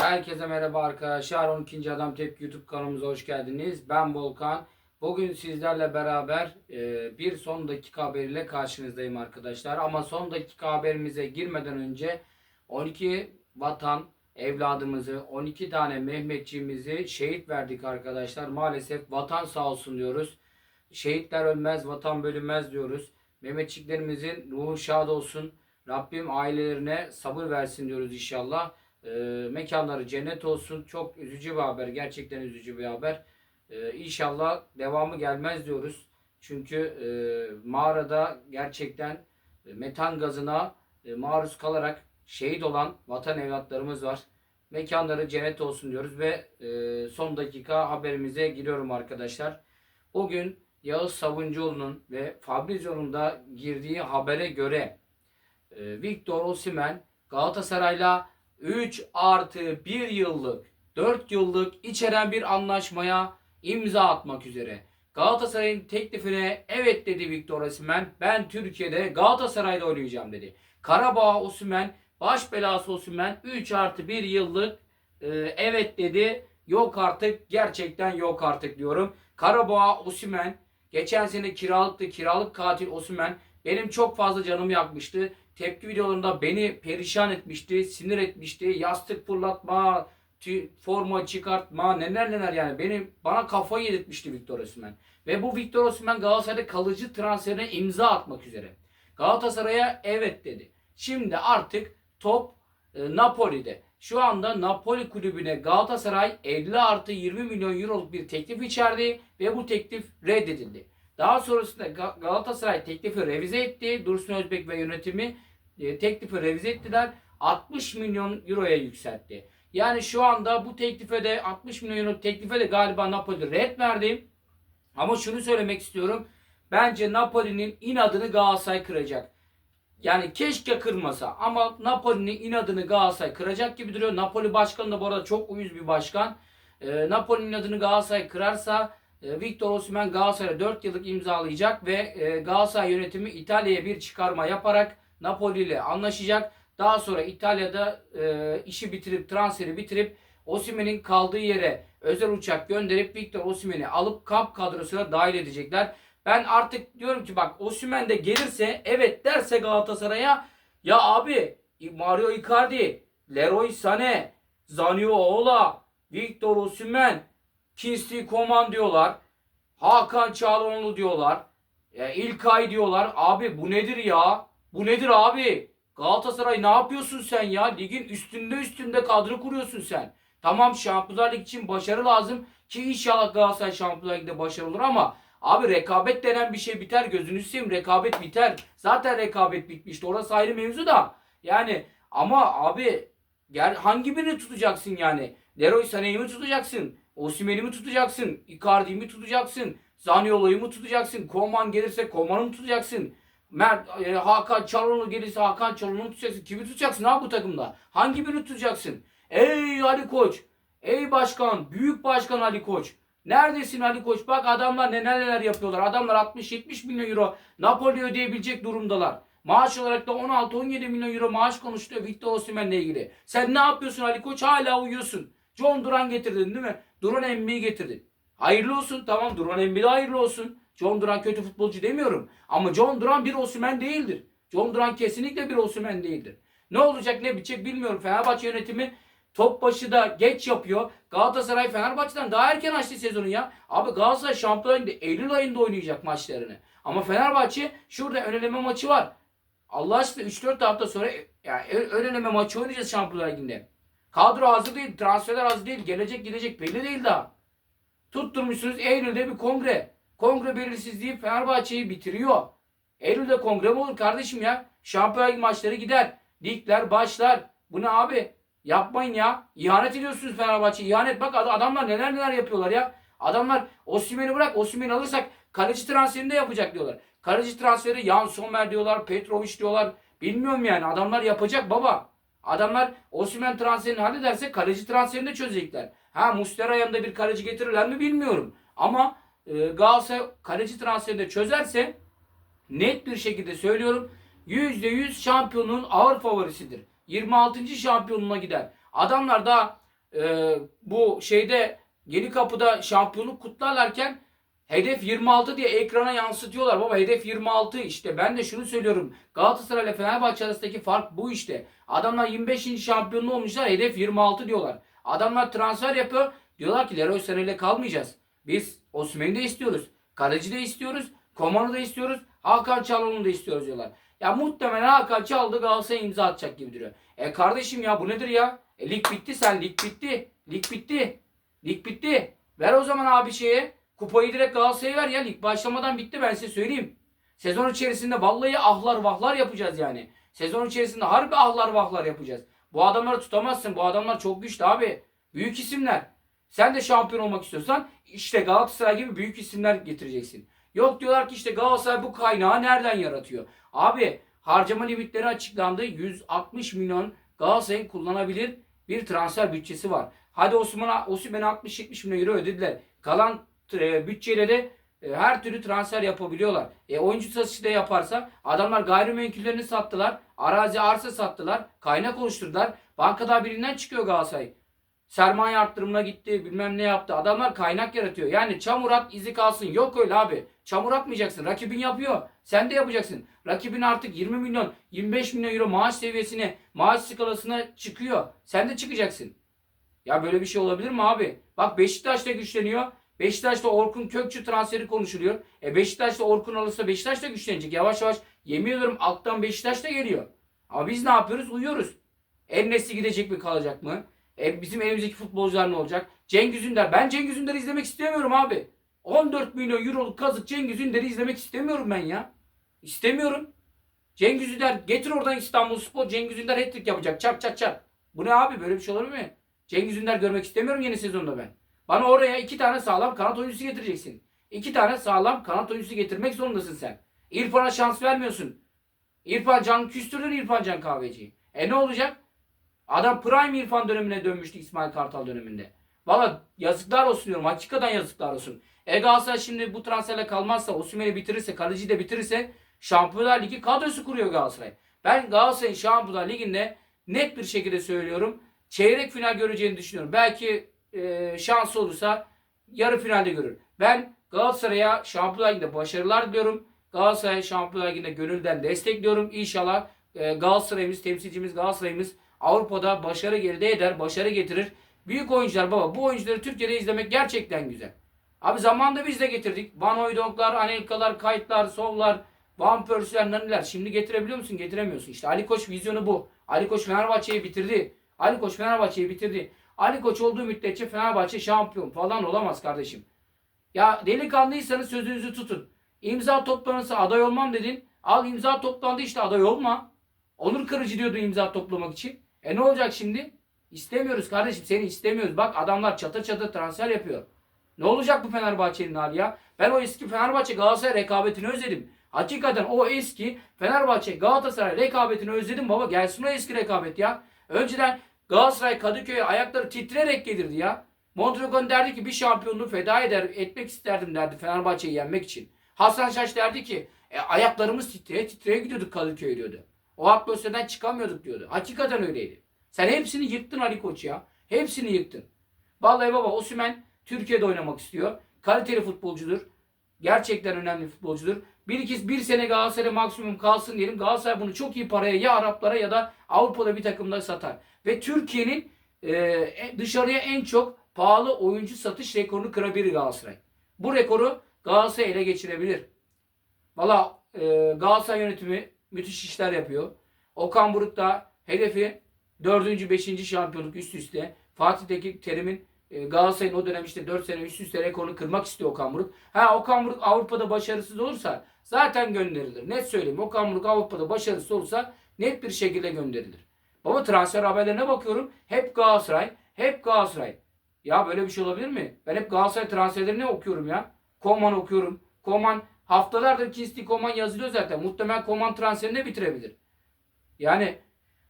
Herkese merhaba arkadaşlar. 12. Adam Tepki YouTube kanalımıza hoş geldiniz. Ben Volkan. Bugün sizlerle beraber e, bir son dakika haberiyle karşınızdayım arkadaşlar. Ama son dakika haberimize girmeden önce 12 vatan evladımızı, 12 tane Mehmetçiğimizi şehit verdik arkadaşlar. Maalesef vatan sağ olsun diyoruz. Şehitler ölmez, vatan bölünmez diyoruz. Mehmetçiklerimizin ruhu şad olsun. Rabbim ailelerine sabır versin diyoruz inşallah. E, mekanları cennet olsun. Çok üzücü bir haber. Gerçekten üzücü bir haber. E, inşallah devamı gelmez diyoruz. Çünkü e, mağarada gerçekten e, metan gazına e, maruz kalarak şehit olan vatan evlatlarımız var. Mekanları cennet olsun diyoruz ve e, son dakika haberimize giriyorum arkadaşlar. Bugün Yağız Sabuncuoğlu'nun ve Fabrizio'nun da girdiği habere göre e, Victor Osimhen Galatasaray'la 3 artı 1 yıllık 4 yıllık içeren bir anlaşmaya imza atmak üzere. Galatasaray'ın teklifine evet dedi Victor Osimhen. Ben Türkiye'de Galatasaray'da oynayacağım dedi. Karabağ Osimhen, baş belası Osimhen 3 artı 1 yıllık e, evet dedi. Yok artık gerçekten yok artık diyorum. Karabağ Osimhen geçen sene kiralıktı kiralık katil Osimhen benim çok fazla canımı yakmıştı. Tepki videolarında beni perişan etmişti, sinir etmişti. Yastık fırlatma, forma çıkartma, neler neler yani. Beni bana kafayı yedirtmişti Victor Osimhen. Ve bu Victor Osimhen Galatasaray'da kalıcı transferine imza atmak üzere. Galatasaray'a evet dedi. Şimdi artık top e, Napoli'de. Şu anda Napoli kulübüne Galatasaray 50 artı 20 milyon euroluk bir teklif içerdi ve bu teklif reddedildi. Daha sonrasında Ga- Galatasaray teklifi revize etti. Dursun Özbek ve yönetimi e, teklifi revize ettiler. 60 milyon euroya yükseltti. Yani şu anda bu teklife de 60 milyon euro teklife de galiba Napoli red verdi. Ama şunu söylemek istiyorum. Bence Napoli'nin inadını Galatasaray kıracak. Yani keşke kırmasa ama Napoli'nin inadını Galatasaray kıracak gibi duruyor. Napoli başkanı da bu arada çok uyuz bir başkan. Ee, Napoli'nin inadını Galatasaray kırarsa e, Victor Osimhen Galatasaray'a 4 yıllık imzalayacak ve e, Galatasaray yönetimi İtalya'ya bir çıkarma yaparak Napoli ile anlaşacak. Daha sonra İtalya'da e, işi bitirip transferi bitirip Osimhen'in kaldığı yere özel uçak gönderip Victor Osimhen'i alıp kamp kadrosuna dahil edecekler. Ben artık diyorum ki bak Osimhen de gelirse evet derse Galatasaray'a ya abi Mario Icardi, Leroy Sané, Zaniolo, Victor Osimhen, Kingsley Coman diyorlar. Hakan Çalhanoğlu diyorlar. E, İlkay diyorlar. Abi bu nedir ya? Bu nedir abi? Galatasaray ne yapıyorsun sen ya? Ligin üstünde üstünde kadro kuruyorsun sen. Tamam Şampiyonlar Ligi için başarı lazım ki inşallah Galatasaray Şampiyonlar Ligi'de başarılı olur ama abi rekabet denen bir şey biter gözünü seveyim rekabet biter. Zaten rekabet bitmişti. Orası ayrı mevzu da. Yani ama abi gel hangi birini tutacaksın yani? Leroy Sané'yi mi tutacaksın? Osimhen'i mi tutacaksın? Icardi'yi mi tutacaksın? Zaniolo'yu mu tutacaksın? Koman gelirse Koman'ı mı tutacaksın? Mert, e, Hakan Çalhanoğlu gelirse Hakan Çalhanoğlu'nu mu tutacaksın? Kimi tutacaksın abi bu takımda? Hangi birini tutacaksın? Ey Ali Koç! Ey başkan! Büyük başkan Ali Koç! Neredesin Ali Koç? Bak adamlar neler neler yapıyorlar. Adamlar 60-70 milyon euro Napoli ödeyebilecek durumdalar. Maaş olarak da 16-17 milyon euro maaş konuşuyor Victor Osimhen'le ilgili. Sen ne yapıyorsun Ali Koç? Hala uyuyorsun. John Duran getirdin değil mi? Duran Emmi'yi getirdin. Hayırlı olsun tamam Duran Emmi de hayırlı olsun. John Duran kötü futbolcu demiyorum. Ama John Duran bir Osimhen değildir. John Duran kesinlikle bir Osimhen değildir. Ne olacak ne bitecek bilmiyorum. Fenerbahçe yönetimi top başı da geç yapıyor. Galatasaray Fenerbahçe'den daha erken açtı sezonu ya. Abi Galatasaray Şampiyonlar Ligi'nde Eylül ayında oynayacak maçlarını. Ama Fenerbahçe şurada öneleme maçı var. Allah aşkına 3-4 hafta sonra yani öneleme maçı oynayacağız Şampiyonlar Ligi'nde. Kadro hazır değil, transferler hazır değil, gelecek gidecek belli değil daha. Tutturmuşsunuz Eylül'de bir kongre. Kongre belirsizliği Fenerbahçe'yi bitiriyor. Eylül'de kongre mi olur kardeşim ya? Şampiyonlar maçları gider. Ligler başlar. Bu ne abi? Yapmayın ya. İhanet ediyorsunuz Fenerbahçe. İhanet. Bak ad- adamlar neler neler yapıyorlar ya. Adamlar Osimhen'i bırak. Osimhen'i alırsak kaleci transferini de yapacak diyorlar. Kaleci transferi Jan Sommer diyorlar. Petrovic diyorlar. Bilmiyorum yani. Adamlar yapacak baba. Adamlar Osimhen transferini hallederse kaleci transferini de çözecekler. Ha Mustera yanında bir kaleci getirirler mi bilmiyorum. Ama e, Galatasaray kaleci transferini de çözerse net bir şekilde söylüyorum %100 şampiyonun ağır favorisidir. 26. şampiyonluğuna gider. Adamlar daha e, bu şeyde Yeni Kapı'da şampiyonluk kutlarlarken hedef 26 diye ekrana yansıtıyorlar. Baba hedef 26 işte ben de şunu söylüyorum. Galatasaray ile Fenerbahçe arasındaki fark bu işte. Adamlar 25. şampiyonluğu olmuşlar hedef 26 diyorlar. Adamlar transfer yapıyor. Diyorlar ki Leroy Sané ile kalmayacağız. Biz Osimhen'i de istiyoruz. Kaleci de istiyoruz. Koman'ı da istiyoruz. Hakan Çalhanoğlu'nu da istiyoruz diyorlar. Ya muhtemelen Hakan Çaldı Galatasaray'a imza atacak gibi duruyor. E kardeşim ya bu nedir ya? E, lig bitti sen lig bitti. Lig bitti. Lig bitti. Ver o zaman abi şeye. Kupayı direkt Galatasaray'a ver ya. Lig başlamadan bitti ben size söyleyeyim. Sezon içerisinde vallahi ahlar vahlar yapacağız yani. Sezon içerisinde harbi ahlar vahlar yapacağız. Bu adamları tutamazsın. Bu adamlar çok güçlü abi. Büyük isimler. Sen de şampiyon olmak istiyorsan işte Galatasaray gibi büyük isimler getireceksin. Yok diyorlar ki işte Galatasaray bu kaynağı nereden yaratıyor? Abi harcama limitleri açıklandı. 160 milyon Galatasaray'ın kullanabilir bir transfer bütçesi var. Hadi Osman'a Osimhen'e 60-70 milyon euro ödediler. Kalan e, bütçeyle de e, her türlü transfer yapabiliyorlar. E, oyuncu satışı da yaparsa adamlar gayrimenkullerini sattılar. Arazi arsa sattılar. Kaynak oluşturdular. Bankada birinden çıkıyor Galatasaray. Sermaye arttırımına gitti bilmem ne yaptı. Adamlar kaynak yaratıyor. Yani çamur at izi kalsın. Yok öyle abi. Çamur atmayacaksın. Rakibin yapıyor. Sen de yapacaksın. Rakibin artık 20 milyon 25 milyon euro maaş seviyesine maaş skalasına çıkıyor. Sen de çıkacaksın. Ya böyle bir şey olabilir mi abi? Bak Beşiktaş da güçleniyor. Beşiktaş'ta Orkun Kökçü transferi konuşuluyor. E Beşiktaş'ta Orkun alırsa Beşiktaş da güçlenecek. Yavaş yavaş yemin ediyorum alttan Beşiktaş da geliyor. Ama biz ne yapıyoruz? Uyuyoruz. Ennesi gidecek mi kalacak mı? E bizim elimizdeki futbolcular ne olacak? Cengiz Ünder. Ben Cengiz Ünder'i izlemek istemiyorum abi. 14 milyon euroluk kazık Cengiz Ünder'i izlemek istemiyorum ben ya. İstemiyorum. Cengiz Ünder getir oradan İstanbul Spor. Cengiz Ünder hat-trick yapacak. Çak çak çak. Bu ne abi? Böyle bir şey olabilir mi? Cengiz Ünder görmek istemiyorum yeni sezonda ben. Bana oraya iki tane sağlam kanat oyuncusu getireceksin. İki tane sağlam kanat oyuncusu getirmek zorundasın sen. İrfan'a şans vermiyorsun. İrfan Can küstürdün İrfan Can Kahveci'yi. E ne olacak? Adam Prime İrfan dönemine dönmüştü İsmail Kartal döneminde. Valla yazıklar olsun diyorum. Hakikaten yazıklar olsun. E Galatasaray şimdi bu transferle kalmazsa, Osimhen'i bitirirse, kaleciyi de bitirirse Şampiyonlar Ligi kadrosu kuruyor Galatasaray. Ben Galatasaray'ın Şampiyonlar Ligi'nde net bir şekilde söylüyorum. Çeyrek final göreceğini düşünüyorum. Belki e, şansı olursa yarı finalde görür. Ben Galatasaray'a Şampiyonlar Ligi'nde başarılar diliyorum. Galatasaray Şampiyonlar Ligi'nde gönülden destekliyorum. İnşallah e, Galatasaray'ımız, temsilcimiz Galatasaray'ımız Avrupa'da başarı elde eder, başarı getirir. Büyük oyuncular baba. Bu oyuncuları Türkiye'de izlemek gerçekten güzel. Abi zamanında biz de getirdik. Van Hooydonklar, Anelka'lar, Kayıtlar, Sovlar, Van Persie'ler, Naniler. Şimdi getirebiliyor musun? Getiremiyorsun. İşte Ali Koç vizyonu bu. Ali Koç Fenerbahçe'yi bitirdi. Ali Koç Fenerbahçe'yi bitirdi. Ali Koç olduğu müddetçe Fenerbahçe şampiyon falan olamaz kardeşim. Ya delikanlıysanız sözünüzü tutun. İmza toplanırsa aday olmam dedin. Al imza toplandı işte aday olma. Onur kırıcı diyordu imza toplamak için. E ne olacak şimdi? İstemiyoruz kardeşim seni istemiyoruz. Bak adamlar çatır çatır transfer yapıyor. Ne olacak bu Fenerbahçe'nin hali ya? Ben o eski Fenerbahçe Galatasaray rekabetini özledim. Hakikaten o eski Fenerbahçe Galatasaray rekabetini özledim baba. Gelsin o eski rekabet ya. Önceden Galatasaray Kadıköy'e ayakları titreyerek gelirdi ya. Mondragon derdi ki bir şampiyonluğu feda eder, etmek isterdim derdi Fenerbahçe'yi yenmek için. Hasan Şaş derdi ki e, ayaklarımız titreye titreye gidiyorduk Kadıköy diyordu. O atmosferden çıkamıyorduk diyordu. Hakikaten öyleydi. Sen hepsini yıktın Ali Koç ya. Hepsini yıktın. Vallahi baba Osimhen Türkiye'de oynamak istiyor. Kaliteli futbolcudur. Gerçekten önemli futbolcudur. Bir iki bir sene Galatasaray maksimum kalsın diyelim. Galatasaray bunu çok iyi paraya ya Araplara ya da Avrupa'da bir takımda satar. Ve Türkiye'nin e, dışarıya en çok pahalı oyuncu satış rekorunu kırabilir Galatasaray. Bu rekoru Galatasaray ele geçirebilir. Valla e, Galatasaray yönetimi müthiş işler yapıyor. Okan Buruk da hedefi 4. 5. şampiyonluk üst üste. Fatih Tekin Terim'in e, Galatasaray'ın o dönem işte 4 sene üst üste rekorunu kırmak istiyor Okan Buruk. Ha Okan Buruk Avrupa'da başarısız olursa zaten gönderilir. Net söyleyeyim. Okan Buruk Avrupa'da başarısız olursa net bir şekilde gönderilir. Baba transfer haberlerine bakıyorum. Hep Galatasaray. Hep Galatasaray. Ya böyle bir şey olabilir mi? Ben hep Galatasaray transferlerini okuyorum ya. Koman okuyorum. Koman haftalardır Kinsti Koman yazılıyor zaten. Muhtemelen Koman transferini bitirebilir. Yani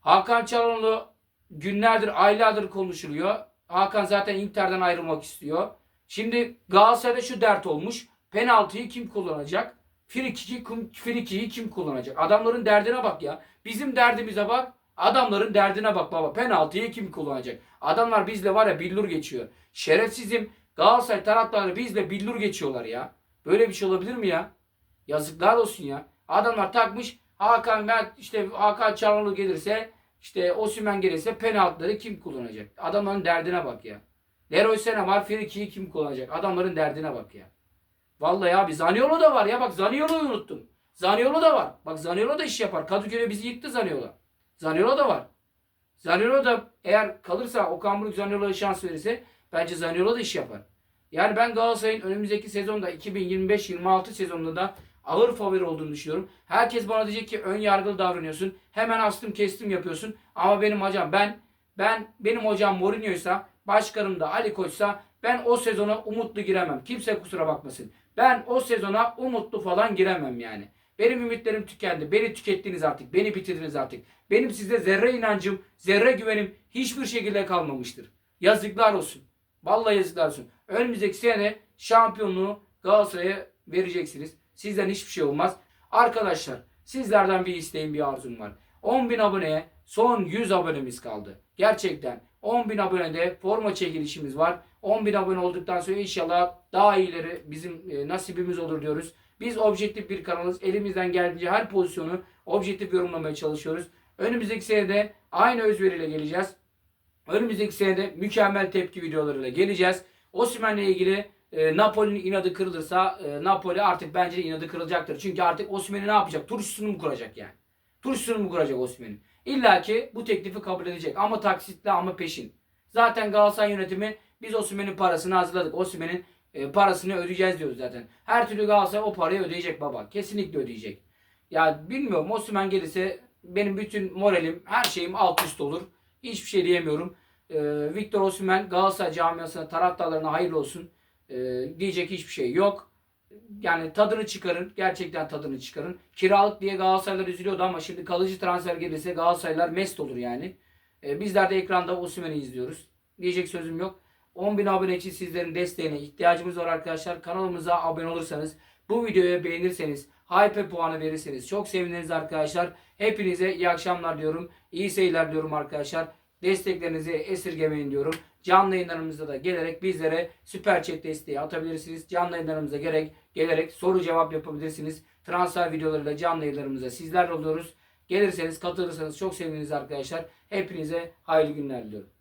Hakan Çalhanoğlu günlerdir, aylardır konuşuluyor. Hakan zaten Inter'den ayrılmak istiyor. Şimdi Galatasaray'da şu dert olmuş. Penaltıyı kim kullanacak? Frikiyi kim, kim kullanacak? Adamların derdine bak ya. Bizim derdimize bak. Adamların derdine bak baba. Penaltıyı kim kullanacak? Adamlar bizle var ya billur geçiyor. Şerefsizim Galatasaray taraftarları bizle billur geçiyorlar ya. Böyle bir şey olabilir mi ya? Yazıklar olsun ya. Adamlar takmış Hakan Mert işte Hakan Çalhanoğlu gelirse işte Osimhen gelirse penaltıları kim kullanacak? Adamların derdine bak ya. Leroy Sané var Friki'yi kim kullanacak? Adamların derdine bak ya. Vallahi abi Zaniolo da var ya bak Zaniolo'yu unuttum. Zaniolo da var. Bak Zaniolo da iş yapar. Kadıköy'e bizi yıktı Zaniolo. Zaniolo da var. Zaniolo da eğer kalırsa Okan Buruk Zaniolo'ya şans verirse bence Zaniolo da iş yapar. Yani ben Galatasaray'ın önümüzdeki sezonda 2025-26 sezonunda da ağır favori olduğunu düşünüyorum. Herkes bana diyecek ki ön yargılı davranıyorsun. Hemen astım kestim yapıyorsun. Ama benim hocam ben ben benim hocam Mourinho'ysa başkanım da Ali Koç'sa ben o sezona umutlu giremem. Kimse kusura bakmasın. Ben o sezona umutlu falan giremem yani. Benim ümitlerim tükendi. Beni tükettiniz artık. Beni bitirdiniz artık. Benim size zerre inancım, zerre güvenim hiçbir şekilde kalmamıştır. Yazıklar olsun. Vallahi yazıklar olsun. Önümüzdeki sene şampiyonluğu Galatasaray'a vereceksiniz. Sizden hiçbir şey olmaz. Arkadaşlar sizlerden bir isteğim bir arzum var. 10.000 aboneye son 100 abonemiz kaldı. Gerçekten 10.000 abonede forma çekilişimiz var. 10.000 abone olduktan sonra inşallah daha iyileri bizim e, nasibimiz olur diyoruz. Biz objektif bir kanalız. Elimizden geldiğince her pozisyonu objektif yorumlamaya çalışıyoruz. Önümüzdeki senede aynı özveriyle geleceğiz. Önümüzdeki senede mükemmel tepki videolarıyla geleceğiz. Osimhen'le ilgili e, Napoli'nin inadı kırılırsa e, Napoli artık bence inadı kırılacaktır. Çünkü artık Osimhen'i ne yapacak? Turşusunu mu kuracak yani? Turşusunu mu kuracak Osimhen'in? İlla ki bu teklifi kabul edecek. Ama taksitle ama peşin. Zaten Galatasaray yönetimi biz Osimhen'in parasını hazırladık. Osimhen'in e, parasını ödeyeceğiz diyoruz zaten. Her türlü Galatasaray o parayı ödeyecek baba. Kesinlikle ödeyecek. Ya bilmiyorum Osimhen gelirse benim bütün moralim, her şeyim alt üst olur. Hiçbir şey diyemiyorum. Ee, Victor Osimhen Galatasaray camiasına, taraftarlarına hayırlı olsun. Ee, diyecek hiçbir şey yok. Yani tadını çıkarın. Gerçekten tadını çıkarın. Kiralık diye Galatasaraylar üzülüyordu ama şimdi kalıcı transfer gelirse Galatasaraylar mest olur yani. Ee, bizler de ekranda Osimhen'i izliyoruz. Diyecek sözüm yok. 10.000 abone için sizlerin desteğine ihtiyacımız var arkadaşlar. Kanalımıza abone olursanız, bu videoya beğenirseniz, hype puanı verirseniz çok seviniriz arkadaşlar. Hepinize iyi akşamlar diyorum. İyi seyirler diyorum arkadaşlar. Desteklerinizi esirgemeyin diyorum. Canlı yayınlarımızda da gelerek bizlere süper chat desteği atabilirsiniz. Canlı yayınlarımıza gerek gelerek soru cevap yapabilirsiniz. Transfer videolarıyla canlı yayınlarımıza sizler oluyoruz. Gelirseniz katılırsanız çok seviniriz arkadaşlar. Hepinize hayırlı günler diliyorum.